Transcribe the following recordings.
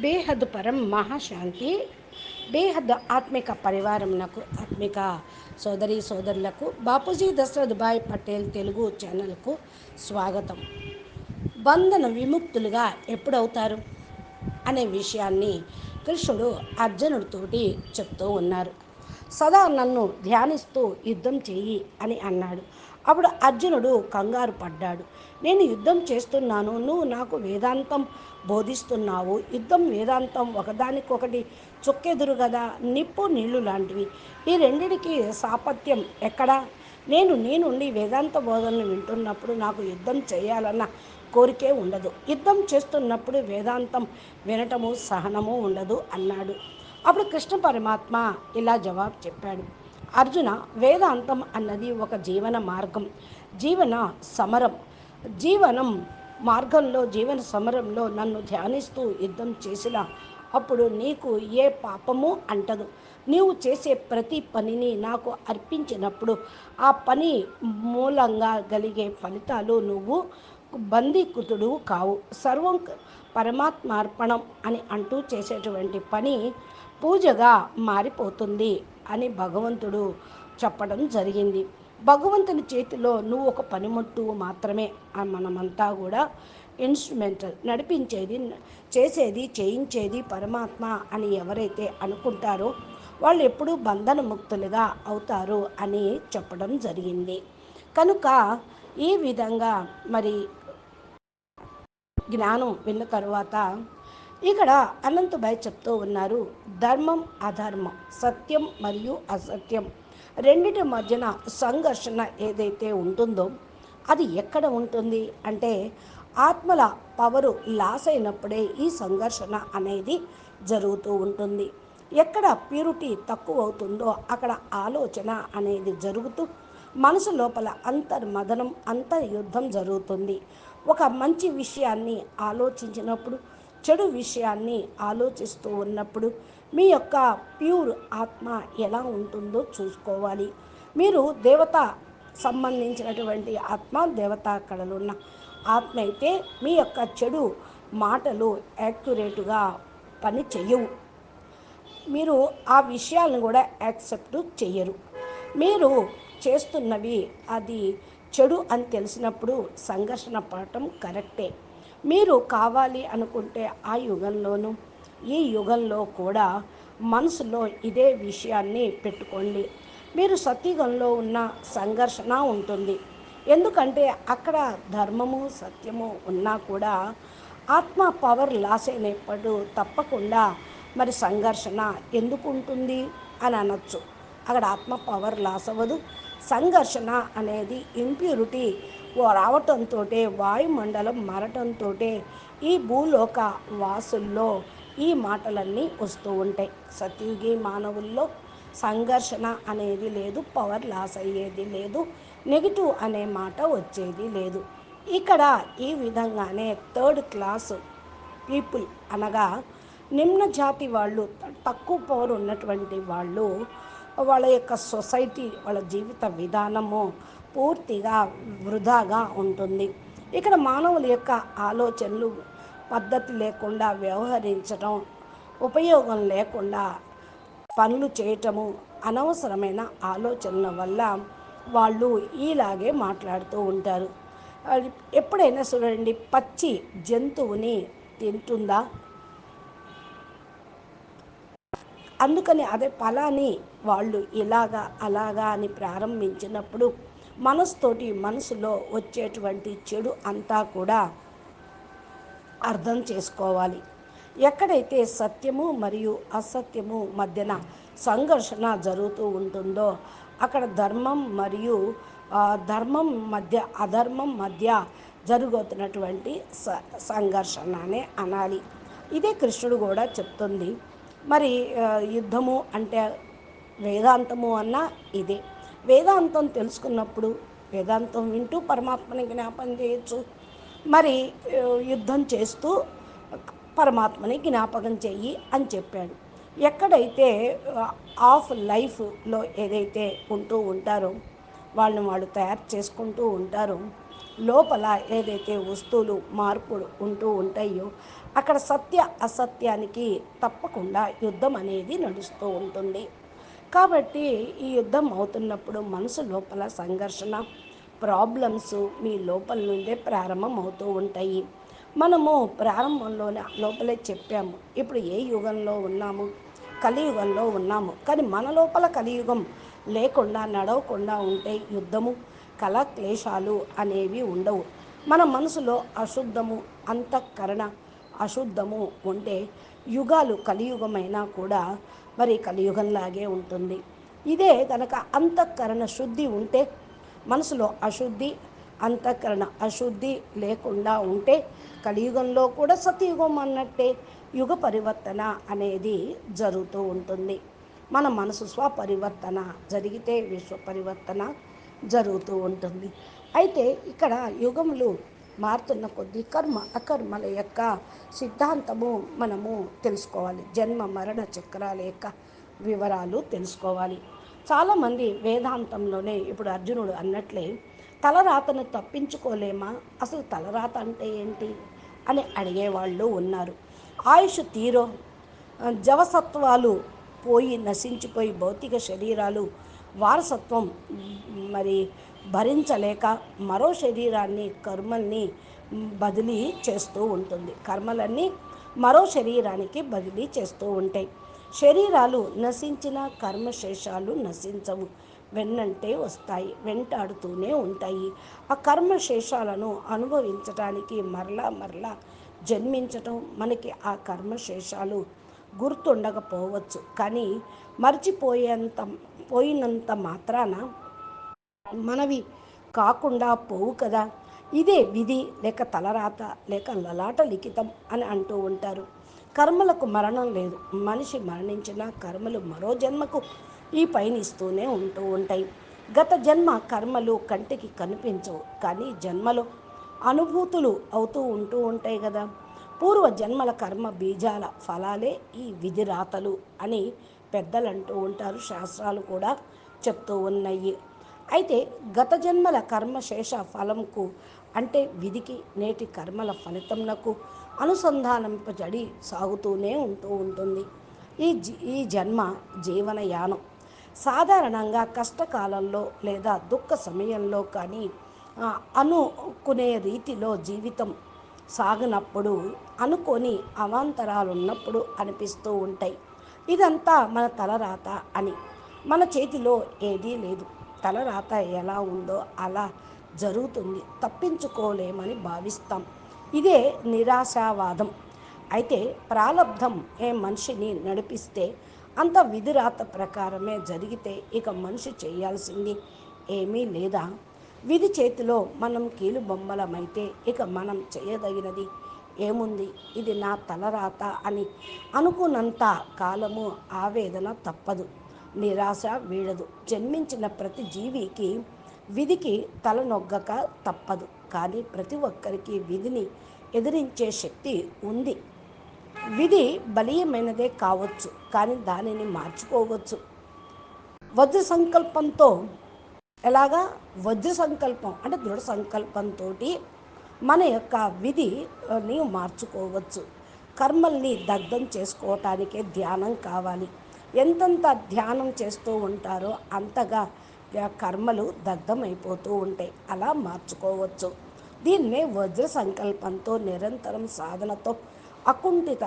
బేహద్ పరం మహాశాంతి బేహద్ ఆత్మిక పరివారమునకు ఆత్మిక సోదరి సోదరులకు బాపూజీ దశరథ్ భాయ్ పటేల్ తెలుగు ఛానల్కు స్వాగతం. బంధన విముక్తులుగా ఎప్పుడవుతారు? అనే విషయాన్ని కృష్ణుడు అర్జునుడితోటి చెప్తూ ఉన్నారు. సదా నన్ను ధ్యానిస్తూ యుద్ధం చెయ్యి అని అన్నాడు. అప్పుడు అర్జునుడు కంగారు పడ్డాడు. నేను యుద్ధం చేస్తున్నాను నువ్వు నాకు వేదాంతం బోధిస్తున్నావు. యుద్ధం వేదాంతం ఒకదానికొకటి చుక్కెదురు కదా నిప్పు నీళ్ళు లాంటివి. ఈ రెండిటికి సాపత్యం ఎక్కడా? నేను నీ నుండి వేదాంత బోధనలు వింటున్నప్పుడు నాకు యుద్ధం చేయాలన్న కోరికే ఉండదు. యుద్ధం చేస్తున్నప్పుడు వేదాంతం వినటము సహనము ఉండదు అన్నాడు. అప్పుడు కృష్ణ పరమాత్మ ఇలా జవాబు చెప్పాడు. అర్జున వేదాంతం అన్నది ఒక జీవన మార్గం జీవన సమరం. జీవనం మార్గంలో జీవన సమరంలో నన్ను ధ్యానిస్తూ యుద్ధం చేసిన అప్పుడు నీకు ఏ పాపము అంటదు. నీవు చేసే ప్రతి పనిని నాకు అర్పించినప్పుడు ఆ పని మూలంగా కలిగే ఫలితాలు నువ్వు బందీకృతుడు కావు. సర్వం పరమాత్మార్పణం అని అంటూ చేసేటువంటి పని పూజగా మారిపోతుంది. అని భగవంతుడు చెప్పడం జరిగింది. భగవంతుని చేతిలో నువ్వు ఒక పనిముట్టు మాత్రమే. మనమంతా కూడా ఇన్స్ట్రుమెంటల్ నడిపించేది చేసేది చేయించేది పరమాత్మ అని ఎవరైతే అనుకుంటారో వాళ్ళు ఎప్పుడూ బంధన ముక్తులుగా అవుతారు అని చెప్పడం జరిగింది. కనుక ఈ విధంగా మరి జ్ఞానం విన్న తర్వాత ఇక్కడ అనంతభాయ్ చెప్తూ ఉన్నారు ధర్మం అధర్మం సత్యం మరియు అసత్యం. రెండిటి మధ్యన సంఘర్షణ ఏదైతే ఉంటుందో అది ఎక్కడ ఉంటుంది? అంటే ఆత్మల పవరు లాస్ అయినప్పుడే ఈ సంఘర్షణ అనేది జరుగుతూ ఉంటుంది. ఎక్కడ ప్యూరిటీ తక్కువ అవుతుందో అక్కడ ఆలోచన అనేది జరుగుతూ మనసు లోపల అంతర్మదనం అంతర్యుద్ధం జరుగుతుంది. ఒక మంచి విషయాన్ని ఆలోచించినప్పుడు చెడు విషయాన్ని ఆలోచిస్తూ ఉన్నప్పుడు మీ యొక్క ప్యూర్ ఆత్మ ఎలా ఉంటుందో చూసుకోవాలి. మీరు దేవత సంబంధించినటువంటి ఆత్మ దేవతా కళలున్న ఆత్మ అయితే మీ యొక్క చెడు మాటలు యాక్యురేట్గా పని చెయ్యవు. మీరు ఆ విషయాలను కూడా యాక్సెప్ట్ చెయ్యరు. మీరు చేస్తున్నవి అది చెడు అని తెలిసినప్పుడు సంఘర్షణ పడటం కరెక్టే. మీరు కావాలి అనుకుంటే ఆ యుగంలోనూ ఈ యుగంలో కూడా మనసులో ఇదే విషయాన్ని పెట్టుకోండి. మీరు సత్యుగంలో ఉన్న సంఘర్షణ ఉంటుంది. ఎందుకంటే అక్కడ ధర్మము సత్యము ఉన్నా కూడా ఆత్మ పవర్ లాస్ అయినప్పుడు తప్పకుండా మరి సంఘర్షణ ఎందుకు ఉంటుంది అని అనొచ్చు. అక్కడ ఆత్మ పవర్ లాస్ అవ్వదు. సంఘర్షణ అనేది ఇంప్యూరిటీ రావటంతో వాయుమండలం మారటంతో ఈ భూలోక వాసుల్లో ఈ మాటలన్నీ వస్తూ ఉంటాయి. సత్యుగి మానవుల్లో సంఘర్షణ అనేది లేదు పవర్ లాస్ అయ్యేది లేదు నెగిటివ్ అనే మాట వచ్చేది లేదు. ఇక్కడ ఈ విధంగానే థర్డ్ క్లాస్ పీపుల్ అనగా నిమ్న జాతి వాళ్ళు తక్కువ పవర్ ఉన్నటువంటి వాళ్ళు వాళ్ళ యొక్క సొసైటీ వాళ్ళ జీవిత విధానము పూర్తిగా వృధాగా ఉంటుంది. ఇక్కడ మానవుల యొక్క ఆలోచనలు పద్ధతి లేకుండా వ్యవహరించడం ఉపయోగం లేకుండా పనులు చేయటము అనవసరమైన ఆలోచనల వల్ల వాళ్ళు ఇలాగే మాట్లాడుతూ ఉంటారు. ఎప్పుడైనా చూడండి పచ్చి జంతువుని తింటుందా? అందుకని అదే ఫలాన్ని వాళ్ళు ఇలాగా అలాగా అని ప్రారంభించినప్పుడు మనసుతోటి మనసులో వచ్చేటువంటి చెడు అంతా కూడా అర్థం చేసుకోవాలి. ఎక్కడైతే సత్యము మరియు అసత్యము మధ్యన సంఘర్షణ జరుగుతూ ఉంటుందో అక్కడ ధర్మం మరియు ధర్మం మధ్య అధర్మం మధ్య జరుగుతున్నటువంటి స సంఘర్షణనే అనాలి. ఇదే కృష్ణుడు కూడా చెప్తుంది. మరి యుద్ధము అంటే వేదాంతము అన్న ఇదే. వేదాంతం తెలుసుకున్నప్పుడు వేదాంతం వింటూ పరమాత్మని జ్ఞాపం చేయొచ్చు. మరి యుద్ధం చేస్తూ పరమాత్మని జ్ఞాపకం చెయ్యి అని చెప్పాడు. ఎక్కడైతే ఆఫ్ లైఫ్లో ఏదైతే ఉంటూ ఉంటారో వాళ్ళని వాళ్ళు తయారు చేసుకుంటూ ఉంటారో లోపల ఏదైతే వస్తువులు మార్పులు ఉంటూ ఉంటాయో అక్కడ సత్య అసత్యానికి తప్పకుండా యుద్ధం అనేది నడుస్తూ ఉంటుంది. కాబట్టి ఈ యుద్ధం అవుతున్నప్పుడు మనసు లోపల సంఘర్షణ ప్రాబ్లమ్స్ మీ లోపల నుండే ప్రారంభం అవుతూ ఉంటాయి. మనము ప్రారంభంలోనే లోపలే చెప్పాము. ఇప్పుడు ఏ యుగంలో ఉన్నాము? కలియుగంలో ఉన్నాము. కానీ మన లోపల కలియుగం లేకుండా నడవకుండా ఉంటే యుద్ధము కల క్లేశాలు అనేవి ఉండవు. మన మనసులో అశుద్ధము అంతఃకరణ అశుద్ధము ఉంటే యుగాలు కలియుగమైనా కూడా మరి కలియుగంలాగే ఉంటుంది. ఇదే కనుక అంతఃకరణ శుద్ధి ఉంటే మనసులో అశుద్ధి అంతఃకరణ అశుద్ధి లేకుండా ఉంటే కలియుగంలో కూడా సతయుగం అన్నట్టే యుగ పరివర్తన అనేది జరుగుతూ ఉంటుంది. మన మనసు స్వపరివర్తన జరిగితే విశ్వ పరివర్తన జరుగుతూ ఉంటుంది. అయితే ఇక్కడ యుగములు మారుతున్న కొద్దీ కర్మ అకర్మల యొక్క సిద్ధాంతము మనము తెలుసుకోవాలి. జన్మ మరణ చక్రాల యొక్క వివరాలు తెలుసుకోవాలి. చాలామంది వేదాంతంలోనే ఇప్పుడు అర్జునుడు అన్నట్లే తలరాతను తప్పించుకోలేమా? అసలు తలరాత అంటే ఏంటి? అని అడిగేవాళ్ళు ఉన్నారు. ఆయుష్ తీరో జవసత్వాలు పోయి నశించిపోయి భౌతిక శరీరాలు వారసత్వం మరి భరించలేక మరో శరీరాన్ని కర్మల్ని బదిలీ చేస్తూ ఉంటుంది. కర్మలన్నీ మరో శరీరానికి బదిలీ చేస్తూ ఉంటాయి. శరీరాలు నశించిన కర్మశేషాలు నశించవు. వెన్నంటే వస్తాయి వెంటాడుతూనే ఉంటాయి. ఆ కర్మశేషాలను అనుభవించటానికి మరలా మరలా జన్మించటం మనకి ఆ కర్మశేషాలు గుర్తుండకపోవచ్చు. కానీ మర్చిపోయేంత పోయినంత మాత్రాన మనవి కాకుండా పోవు కదా. ఇదే విధి లేక తలరాత లేక లలాట లిఖితం అని అంటూ ఉంటారు. కర్మలకు మరణం లేదు. మనిషి మరణించిన కర్మలు మరో జన్మకు ఈ పయనిస్తూనే ఉంటూ ఉంటాయి. గత జన్మ కర్మలు కంటికి కనిపించవు. కానీ జన్మలో అనుభూతులు అవుతూ ఉంటూ ఉంటాయి కదా. పూర్వ జన్మల కర్మ బీజాల ఫలాలే ఈ విధి రాతలు అని పెద్దలు అంటూ ఉంటారు శాస్త్రాలు కూడా చెప్తూ ఉన్నాయి. అయితే గత జన్మల కర్మ శేష ఫలంకు అంటే విధికి నేటి కర్మల ఫలితంనకు అనుసంధానింపజడి సాగుతూనే ఉంటూ ఉంటుంది. ఈ ఈ జన్మ జీవనయానం సాధారణంగా కష్టకాలంలో లేదా దుఃఖ సమయంలో కానీ అనుకునే రీతిలో జీవితం సాగినప్పుడు అనుకొని అవాంతరాలు ఉన్నప్పుడు అనిపిస్తూ ఉంటాయి. ఇదంతా మన తలరాత అని. మన చేతిలో ఏదీ లేదు. తలరాత ఎలా ఉందో అలా జరుగుతుంది. తప్పించుకోలేమని భావిస్తాం. ఇదే నిరాశావాదం. అయితే ప్రారంధం ఏ మనిషిని నడిపిస్తే అంత విధిరాత ప్రకారమే జరిగితే ఇక మనిషి చేయాల్సింది ఏమీ లేదా? విధి చేతిలో మనం కీలు బొమ్మలమైతే ఇక మనం చేయదగినది ఏముంది? ఇది నా తలరాత అని అనుకున్నంత కాలము ఆవేదన తప్పదు. నిరాశ వీడదు. జన్మించిన ప్రతి జీవికి విధికి తలనొగ్గక తప్పదు. కానీ ప్రతి ఒక్కరికి విధిని ఎదిరించే శక్తి ఉంది. విధి బలీయమైనదే కావచ్చు. కానీ దానిని మార్చుకోవచ్చు. వజ్ర సంకల్పంతో ఎలాగా? వజ్ర సంకల్పం అంటే దృఢ సంకల్పంతో మన యొక్క విధిని మార్చుకోవచ్చు. కర్మల్ని దగ్ధం చేసుకోవటానికే ధ్యానం కావాలి. ఎంతంత ధ్యానం చేస్తూ ఉంటారో అంతగా కర్మలు దగ్ధం అయిపోతూ ఉంటాయి. అలా మార్చుకోవచ్చు. దీన్నే వజ్ర సంకల్పంతో నిరంతరం సాధనతో అకుంఠిత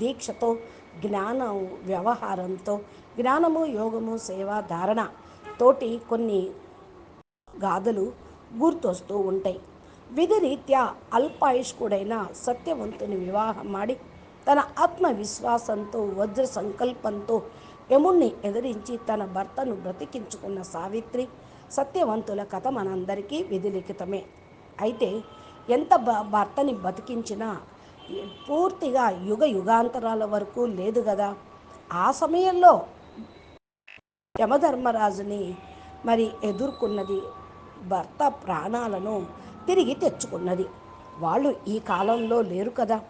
దీక్షతో జ్ఞానం వ్యవహారంతో జ్ఞానము యోగము సేవ ధారణ తోటి కొన్ని గాథలు గుర్తొస్తూ ఉంటాయి. విధిరీత్యా అల్పాయుష్కుడైన సత్యవంతుని వివాహం ఆడి తన ఆత్మవిశ్వాసంతో వజ్ర సంకల్పంతో యముణ్ణి ఎదిరించి తన భర్తను బ్రతికించుకున్న సావిత్రి సత్యవంతుల కథ మనందరికీ విధిలిఖితమే. అయితే ఎంత భర్తని బతికించినా పూర్తిగా యుగ యుగాంతరాల వరకు లేదు కదా ఆ సమయంలో యమధర్మరాజుని మరి ఎదుర్కొన్నది భర్త ప్రాణాలను తిరిగి తెచ్చుకున్నది. వాళ్ళు ఈ కాలంలో లేరు కదా.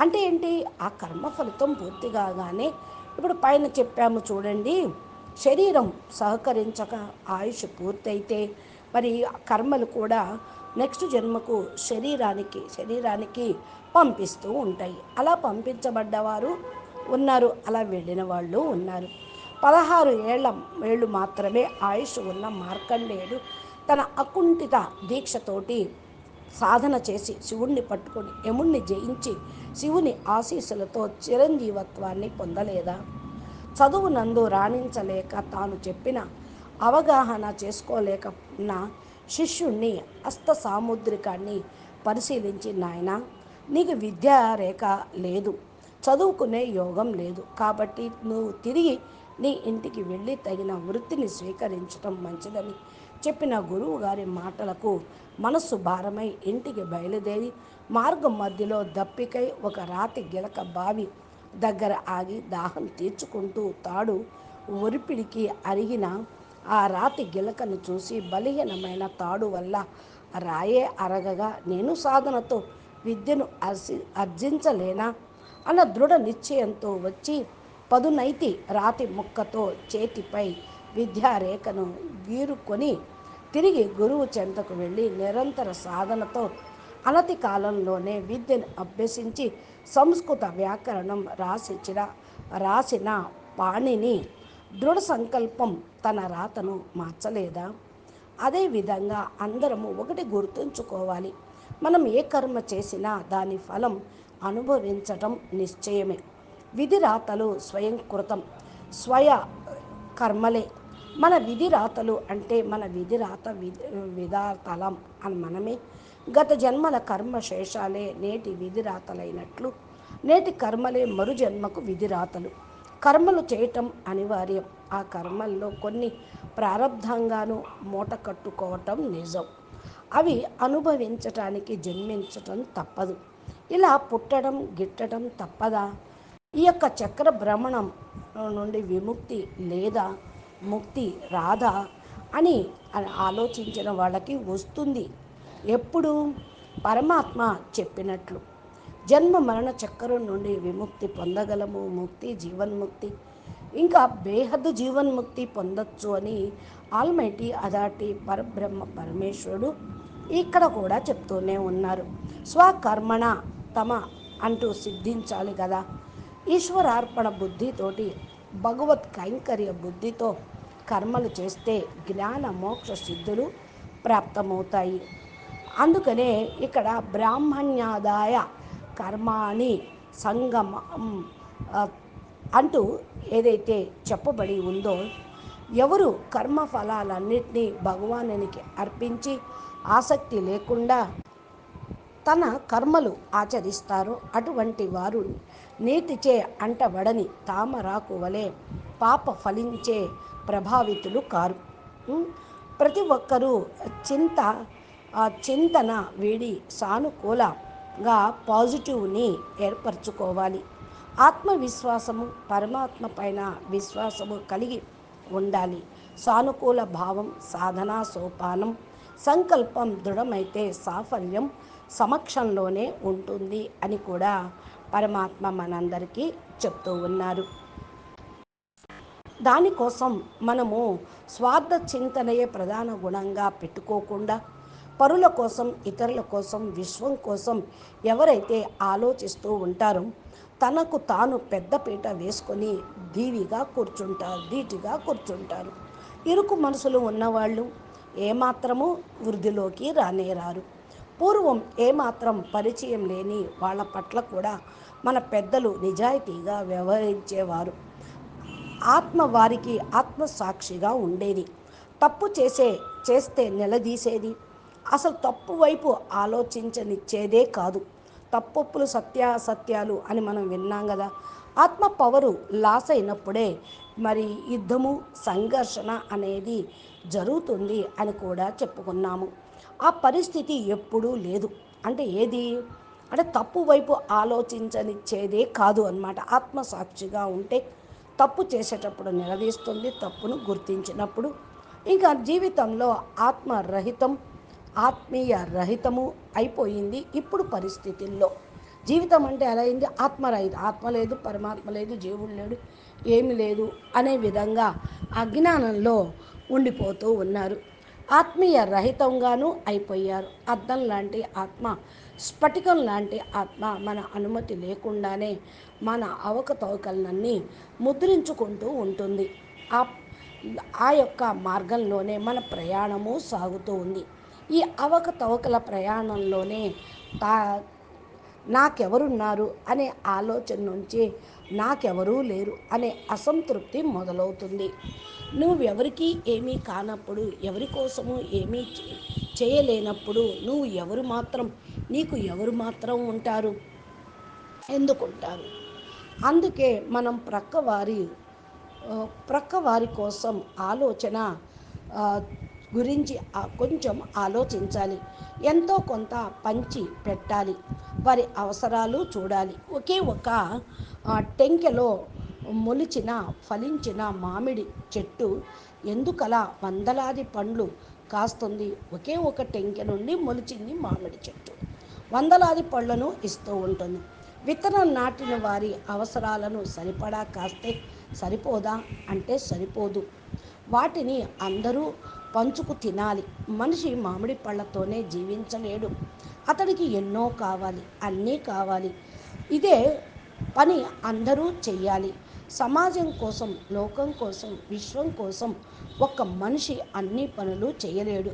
అంటే ఏంటి? ఆ కర్మ ఫలితం పూర్తి కాగానే ఇప్పుడు పైన చెప్పాము చూడండి. శరీరం సహకరించక ఆయుష్ పూర్తయితే మరి కర్మలు కూడా నెక్స్ట్ జన్మకు శరీరానికి శరీరానికి పంపిస్తూ ఉంటాయి. అలా పంపించబడ్డవారు ఉన్నారు. అలా వెళ్ళిన వాళ్ళు ఉన్నారు. పదహారు ఏళ్ళ ఏళ్ళు మాత్రమే ఆయుష్ ఉన్న మార్కండేయుడు తన అకుంఠిత దీక్షతోటి సాధన చేసి శివుణ్ణి పట్టుకొని యముణ్ణి జయించి శివుని ఆశీస్సులతో చిరంజీవత్వాన్ని పొందలేదా? చదువు నందు రాణించలేక తాను చెప్పిన అవగాహన చేసుకోలేక ఉన్న శిష్యుణ్ణి అస్త సాముద్రికాన్ని పరిశీలించి నాయన నీకు విద్యా రేఖ లేదు చదువుకునే యోగం లేదు కాబట్టి నువ్వు తిరిగి నీ ఇంటికి వెళ్ళి తగిన వృత్తిని స్వీకరించడం మంచిదని చెప్పిన గురువు గారి మాటలకు మనస్సు భారమై ఇంటికి బయలుదేరి మార్గం మధ్యలో దప్పికై ఒక రాతి గిలక బావి దగ్గర ఆగి దాహం తీర్చుకుంటూ తాడు ఒరిపిడికి అరిగిన ఆ రాతి గిలకను చూసి బలహీనమైన తాడు వల్ల రాయే అరగగా నేను సాధనతో విద్యను అర్సి అర్జించలేనా? అన్న దృఢ నిశ్చయంతో వచ్చి పదునైతి రాతి ముక్కతో చేతిపై విద్యారేఖను గీరుకొని తిరిగి గురువు చెంతకు వెళ్ళి నిరంతర సాధనతో అనతి కాలంలోనే విద్యను అభ్యసించి సంస్కృత వ్యాకరణం రాసిచ్చిన రాసిన పాణిని దృఢ సంకల్పం తన రాతను మార్చలేదా? అదేవిధంగా అందరము ఒకటి గుర్తుంచుకోవాలి. మనం ఏ కర్మ చేసినా దాని ఫలం అనుభవించటం నిశ్చయమే. విధిరాతలు స్వయం స్వయంకృతం స్వయ కర్మలే. మన విధిరాతలు అంటే మన విధిరాత విధి విధాతలం అని మనమే. గత జన్మల కర్మ శేషాలే నేటి విధిరాతలైనట్లు. నేటి కర్మలే మరు జన్మకు విధిరాతలు. కర్మలు చేయటం అనివార్యం. ఆ కర్మల్లో కొన్ని ప్రారంధంగాను మూట కట్టుకోవటం నిజం. అవి అనుభవించటానికి జన్మించటం తప్పదు. ఇలా పుట్టడం గిట్టడం తప్పదా? ఈ యొక్క చక్ర భ్రమణం నుండి విముక్తి లేదా ముక్తి రాదా అని ఆలోచించిన వాళ్ళకి వస్తుంది. ఎప్పుడు? పరమాత్మ చెప్పినట్లు. జన్మ మరణ చక్రం నుండి విముక్తి పొందగలము ముక్తి జీవన్ముక్తి. ఇంకా బేహద్దు జీవన్ముక్తి పొందొచ్చు అని ఆల్మైటీ అదాటి పరబ్రహ్మ పరమేశ్వరుడు ఇక్కడ కూడా చెప్తూనే ఉన్నారు. స్వకర్మణ తమ అంటూ సిద్ధించాలి కదా. ఈశ్వరార్పణ బుద్ధితోటి భగవత్ కైంకర్య బుద్ధితో కర్మలు చేస్తే జ్ఞాన మోక్ష సిద్ధులు ప్రాప్తమవుతాయి. అందుకనే ఇక్కడ బ్రాహ్మణ్యాదాయ కర్మాణి సంగమం అంటూ ఏదైతే చెప్పబడి ఉందో ఎవరు కర్మ ఫలాలన్నింటినీ భగవానునికి అర్పించి ఆసక్తి లేకుండా తన కర్మలు ఆచరిస్తారో అటువంటి వారు నీతిచే అంటబడని తామరాకు వలె పాప ఫలించే ప్రభావితులు కారు. ప్రతి ఒక్కరూ చింత చింతన వీడి సానుకూలంగా పాజిటివ్ని ఏర్పరచుకోవాలి. ఆత్మవిశ్వాసము పరమాత్మ పైన విశ్వాసము కలిగి ఉండాలి. సానుకూల భావం సాధనా సోపానం సంకల్పం దృఢమైతే సాఫల్యం సమక్షంలోనే ఉంటుంది అని కూడా పరమాత్మ మనందరికీ చెప్తూ ఉన్నారు. దానికోసం మనము స్వార్థ చింతనయే ప్రధాన గుణంగా పెట్టుకోకుండా పరుల కోసం ఇతరుల కోసం విశ్వం కోసం ఎవరైతే ఆలోచిస్తూ ఉంటారో తనకు తాను పెద్దపీట వేసుకొని దీవిగా కూర్చుంటారు ధీటిగా కూర్చుంటారు. ఇరుకు మనసులు ఉన్నవాళ్ళు ఏమాత్రము వృద్ధిలోకి రానేరారు. పూర్వం ఏమాత్రం పరిచయం లేని వాళ్ళ పట్ల కూడా మన పెద్దలు నిజాయితీగా వ్యవహరించేవారు. ఆత్మ వారికి ఆత్మసాక్షిగా ఉండేది. తప్పు చేసే చేస్తే నిలదీసేది. అసలు తప్పు వైపు ఆలోచించనిచ్చేదే కాదు. తప్పొప్పులు సత్యాసత్యాలు అని మనం విన్నాం కదా. ఆత్మ పవరు లాస్ అయినప్పుడే మరి యుద్ధము సంఘర్షణ అనేది జరుగుతుంది అని కూడా చెప్పుకున్నాము. ఆ పరిస్థితి ఎప్పుడూ లేదు. అంటే ఏది? అంటే తప్పు వైపు ఆలోచించనిచ్చేదే కాదు అనమాట ఆత్మసాక్షిగా ఉంటే తప్పు చేసేటప్పుడు నిలదీస్తుంది తప్పును గుర్తించినప్పుడు. ఇంకా జీవితంలో ఆత్మరహితం ఆత్మీయ రహితము అయిపోయింది ఇప్పుడు పరిస్థితుల్లో. జీవితం అంటే ఎలా అయింది? ఆత్మరహిత ఆత్మ లేదు పరమాత్మ లేదు జీవుడు లేడు ఏమి లేదు అనే విధంగా అజ్ఞానంలో ఉండిపోతూ ఉన్నారు. ఆత్మీయ రహితంగానూ అయిపోయారు. అర్థం లాంటి ఆత్మ స్ఫటికం లాంటి ఆత్మ మన అనుమతి లేకుండానే మన అవకతవకలన్నీ ముద్రించుకుంటూ ఉంటుంది. ఆ ఆ యొక్క మార్గంలోనే మన ప్రయాణము సాగుతూ ఉంది. ఈ అవకతవకల ప్రయాణంలోనే తా నాకెవరున్నారు అనే ఆలోచన నుంచి నాకెవరూ లేరు అనే అసంతృప్తి మొదలవుతుంది. నువ్వెవరికి ఏమీ కానప్పుడు ఎవరి కోసము ఏమీ చేయలేనప్పుడు నువ్వు ఎవరు మాత్రం నీకు ఎవరు మాత్రం ఉంటారు? ఎందుకుంటారు? అందుకే మనం ప్రక్కవారి ప్రక్కవారి కోసం ఆలోచన గురించి కొంచెం ఆలోచించాలి. ఎంతో కొంత పంచి పెట్టాలి. వారి అవసరాలు చూడాలి. ఒకే ఒక టెంకెలో మొలిచిన ఫలించిన మామిడి చెట్టు ఎందుకలా వందలాది పండ్లు కాస్తుంది? ఒకే ఒక టెంకె నుండి మొలిచింది మామిడి చెట్టు. వందలాది పళ్ళను ఇస్తూ ఉంటుంది. విత్తనం నాటిన వారి అవసరాలను సరిపడా కాస్తే సరిపోదా అంటే సరిపోదు. వాటిని అందరూ పంచుకు తినాలి. మనిషి మామిడి పళ్ళతోనే జీవించలేడు. అతడికి ఎన్నో కావాలి అన్నీ కావాలి. ఇదే పని అందరూ చెయ్యాలి. సమాజం కోసం లోకం కోసం విశ్వం కోసం ఒక మనిషి అన్ని పనులు చేయలేడు.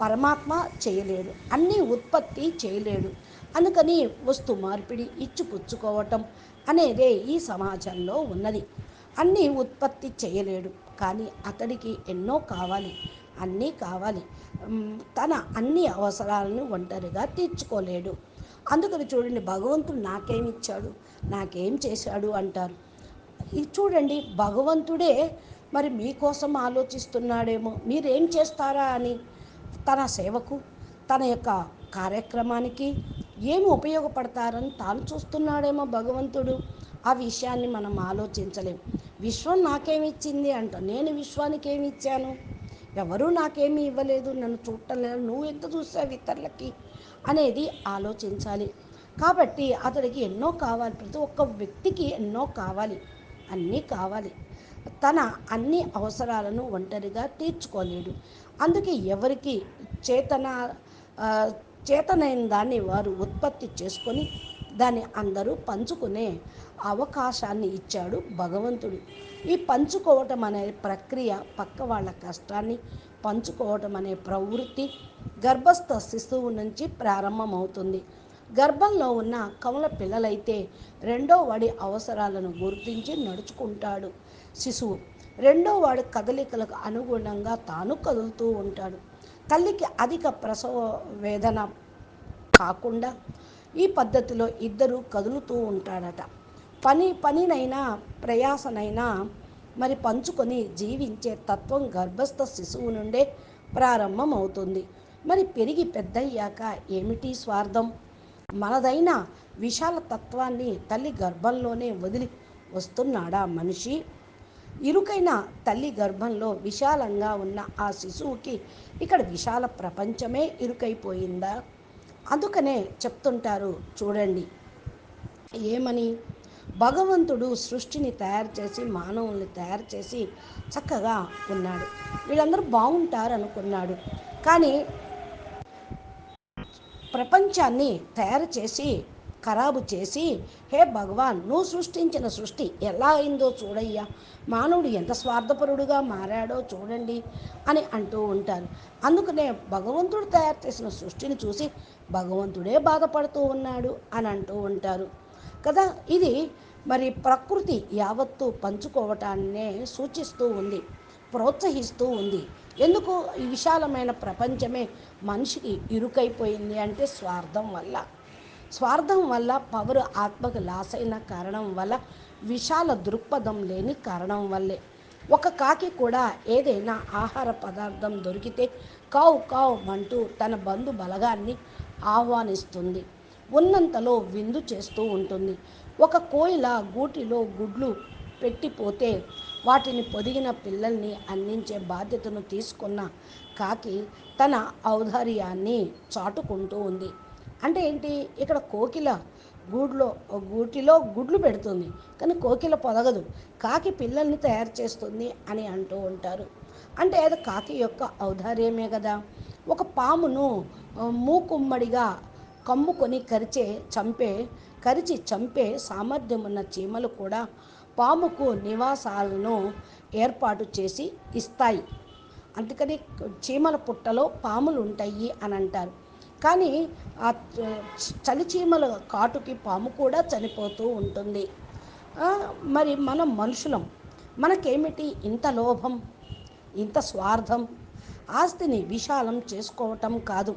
పరమాత్మ చేయలేడు. అన్నీ ఉత్పత్తి చేయలేడు. అందుకని వస్తు మార్పిడి ఇచ్చిపుచ్చుకోవటం అనేదే ఈ సమాజంలో ఉన్నది. అన్నీ ఉత్పత్తి చేయలేడు. కానీ అతడికి ఎన్నో కావాలి. అన్నీ కావాలి. తన అన్ని అవసరాలను ఒంటరిగా తీర్చుకోలేడు. అందుకని చూడండి భగవంతుడు నాకేమిచ్చాడు? నాకేం చేశాడు? అంటారు. ఇది చూడండి భగవంతుడే మరి మీకోసం ఆలోచిస్తున్నాడేమో. మీరేం చేస్తారా అని? తన సేవకు తన యొక్క కార్యక్రమానికి ఏమి ఉపయోగపడతారని తాను చూస్తున్నాడేమో భగవంతుడు. ఆ విషయాన్ని మనం ఆలోచించలేం. విశ్వం నాకేమిచ్చింది అంట. నేను విశ్వానికి ఏమి ఇచ్చాను? ఎవరూ నాకేమీ ఇవ్వలేదు. నన్ను చూడటం లేదు నువ్వు ఎంత చూసావు ఇతరులకి అనేది ఆలోచించాలి. కాబట్టి అతడికి ఎన్నో కావాలి. ప్రతి ఒక్క వ్యక్తికి ఎన్నో కావాలి. అన్నీ కావాలి. తన అన్ని అవసరాలను ఒంటరిగా తీర్చుకోలేడు. అందుకే ఎవరికి చేతన చేతనైన దాన్ని వారు ఉత్పత్తి చేసుకొని దాన్ని అందరూ పంచుకునే అవకాశాన్ని ఇచ్చాడు భగవంతుడు. ఈ పంచుకోవటం అనే ప్రక్రియ పక్క వాళ్ళ కష్టాన్ని పంచుకోవటం అనే ప్రవృత్తి గర్భస్థ శిశువు నుంచి ప్రారంభమవుతుంది. గర్భంలో ఉన్న కమల పిల్లలైతే రెండో వాడి అవసరాలను గుర్తించి నడుచుకుంటాడు. శిశువు రెండో వాడి కదలికలకు అనుగుణంగా తాను కదులుతూ ఉంటాడు. తల్లికి అధిక ప్రసవ వేదన కాకుండా ఈ పద్ధతిలో ఇద్దరు కదులుతూ ఉంటాడట. పని పనినైనా ప్రయాసనైనా మరి పంచుకొని జీవించే తత్వం గర్భస్థ శిశువు నుండే ప్రారంభమవుతుంది. మరి పెరిగి పెద్దయ్యాక ఏమిటి స్వార్థం? మనదైన విశాల తత్వాన్ని తల్లి గర్భంలోనే వదిలి వస్తున్నాడా మనిషి? ఇరుకైన తల్లి గర్భంలో విశాలంగా ఉన్న ఆ శిశువుకి ఇక్కడ విశాల ప్రపంచమే ఇరుకైపోయిందా? అందుకనే చెప్తుంటారు చూడండి. ఏమని? భగవంతుడు సృష్టిని తయారు చేసి మానవుల్ని తయారు చేసి చక్కగా ఉన్నాడు. వీళ్ళందరూ బాగుంటారు అనుకున్నాడు కానీ ప్రపంచాన్ని తయారు చేసి ఖరాబు చేసి హే భగవాన్ నువ్వు సృష్టించిన సృష్టి ఎలా అయిందో చూడయ్యా. మానవుడు ఎంత స్వార్థపరుడుగా మారాడో చూడండి అని అంటూ ఉంటారు. అందుకనే భగవంతుడు తయారు చేసిన సృష్టిని చూసి భగవంతుడే బాధపడుతూ ఉన్నాడు అని అంటూ ఉంటారు. కదా ఇది మరి ప్రకృతి యావత్తు పంచుకోవటాన్నే సూచిస్తూ ఉంది ప్రోత్సహిస్తూ ఉంది. ఎందుకు ఈ విశాలమైన ప్రపంచమే మనిషికి ఇరుకైపోయింది అంటే స్వార్థం వల్ల. స్వార్థం వల్ల పవర్ ఆత్మకు లాస్ అయిన కారణం వల్ల విశాల దృక్పథం లేని కారణం వల్లే. ఒక కాకి కూడా ఏదైనా ఆహార పదార్థం దొరికితే కావు కావు అంటూ తన బంధు బలగాన్ని ఆహ్వానిస్తుంది. ఉన్నంతలో విందు చేస్తూ ఉంటుంది. ఒక కోయిల గూటిలో గుడ్లు పెట్టిపోతే వాటిని పొదిగిన పిల్లల్ని అందించే బాధ్యతను తీసుకున్న కాకి తన ఔదార్యాన్ని చాటుకుంటూ ఉంది. అంటే ఏంటి? ఇక్కడ కోకిల గూడ్లో గూటిలో గుడ్లు పెడుతుంది. కానీ కోకిల పొదగదు. కాకి పిల్లల్ని తయారు చేస్తుంది అని అంటూ ఉంటారు. అంటే అది కాకి యొక్క ఔదార్యమే కదా. ఒక పామును మూకుమ్మడిగా కమ్ముకొని కరిచే చంపే కరిచి చంపే సామర్థ్యం ఉన్న చీమలు కూడా పాముకు నివాసాలను ఏర్పాటు చేసి ఇస్తాయి. అందుకని చీమల పుట్టలో పాములు ఉంటాయి అని అంటారు. కానీ ఆ చలి చీమల కాటుకి పాము కూడా చనిపోతూ ఉంటుంది. మరి మనం మనుషులం. మనకేమిటి ఇంత లోభం? ఇంత స్వార్థం? ఆస్తిని విశాలం చేసుకోవటం కాదు.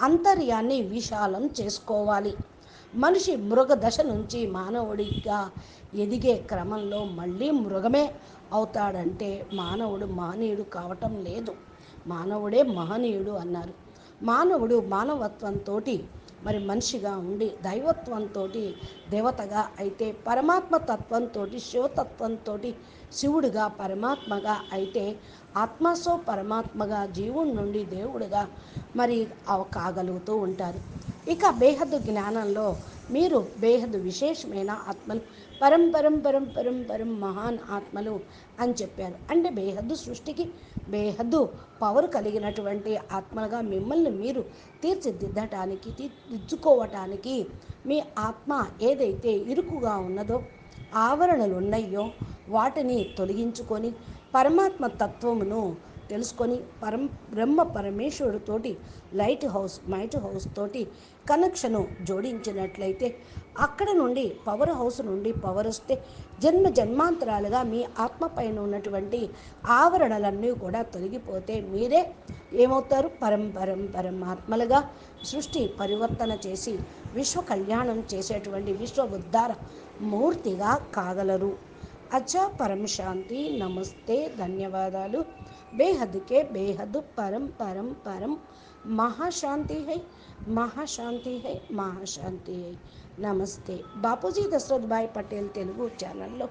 అంతర్యాన్ని విశాలం చేసుకోవాలి. మనిషి మృగ దశ నుంచి మానవుడిగా ఎదిగే క్రమంలో మళ్ళీ మృగమే అవుతాడంటే మానవుడు మహనీయుడు కావటం లేదు. మానవుడే మహనీయుడు అన్నారు. మానవుడు మానవత్వంతో మరి మనిషిగా ఉండి దైవత్వంతో దేవతగా అయితే పరమాత్మ తత్వంతో శివతత్వంతో శివుడుగా పరమాత్మగా అయితే ఆత్మసో పరమాత్మగా జీవుడి నుండి దేవుడుగా మరి కాగలుగుతూ ఉంటారు. ఇక బేహద్దు జ్ఞానంలో మీరు బేహద్దు విశేషమైన ఆత్మలు. పరం పరం పరం పరం పరం మహాన్ ఆత్మలు అని చెప్పారు. అంటే బేహద్దు సృష్టికి బేహద్దు పవర్ కలిగినటువంటి ఆత్మలుగా మిమ్మల్ని మీరు తీర్చిదిద్దటానికి తీర్చిదిద్దుకోవటానికి మీ ఆత్మ ఏదైతే ఇరుకుగా ఉన్నదో ఆవరణలు ఉన్నాయో వాటిని తొలగించుకొని పరమాత్మ తత్వమును తెలుసుకొని పరం బ్రహ్మ పరమేశ్వరుడితోటి లైట్ హౌస్ మైట్ హౌస్ తోటి కనెక్షను జోడించినట్లయితే అక్కడ నుండి పవర్ హౌస్ నుండి పవర్ వస్తే జన్మ జన్మాంతరాలుగా మీ ఆత్మ పైన ఉన్నటువంటి ఆవరణలన్నీ కూడా తొలగిపోతే మీరే ఏమవుతారు? పరంపరం పరమాత్మలుగా సృష్టి పరివర్తన చేసి విశ్వ కళ్యాణం చేసేటువంటి విశ్వ ఉద్ధార మూర్తిగా కాగలరు. అచ్చా పరమశాంతి నమస్తే ధన్యవాదాలు. బేహద్కే బేహద్దు పరం పరం పరం మహాశాంతి హై మహాశాంతి హై మహాశాంతి హై నమస్తే బాపూజీ దశరథ్భాయ్ పటేల్ తెలుగు ఛానల్లో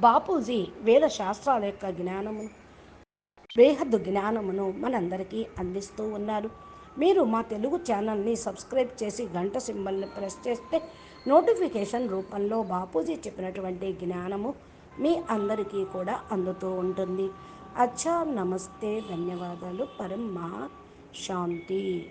బాపూజీ వేద శాస్త్రాల యొక్క జ్ఞానమును బేహద్దు జ్ఞానమును మనందరికీ అందిస్తూ ఉన్నారు మీరు మా తెలుగు ఛానల్ని సబ్స్క్రైబ్ చేసి గంట సింబల్ని ప్రెస్ చేస్తే నోటిఫికేషన్ రూపంలో బాపూజీ చెప్పినటువంటి జ్ఞానము మీ అందరికీ కూడా అందుతూ ఉంటుంది. అచ్చా నమస్తే ధన్యవాదాలు పరం మహా శాంతి.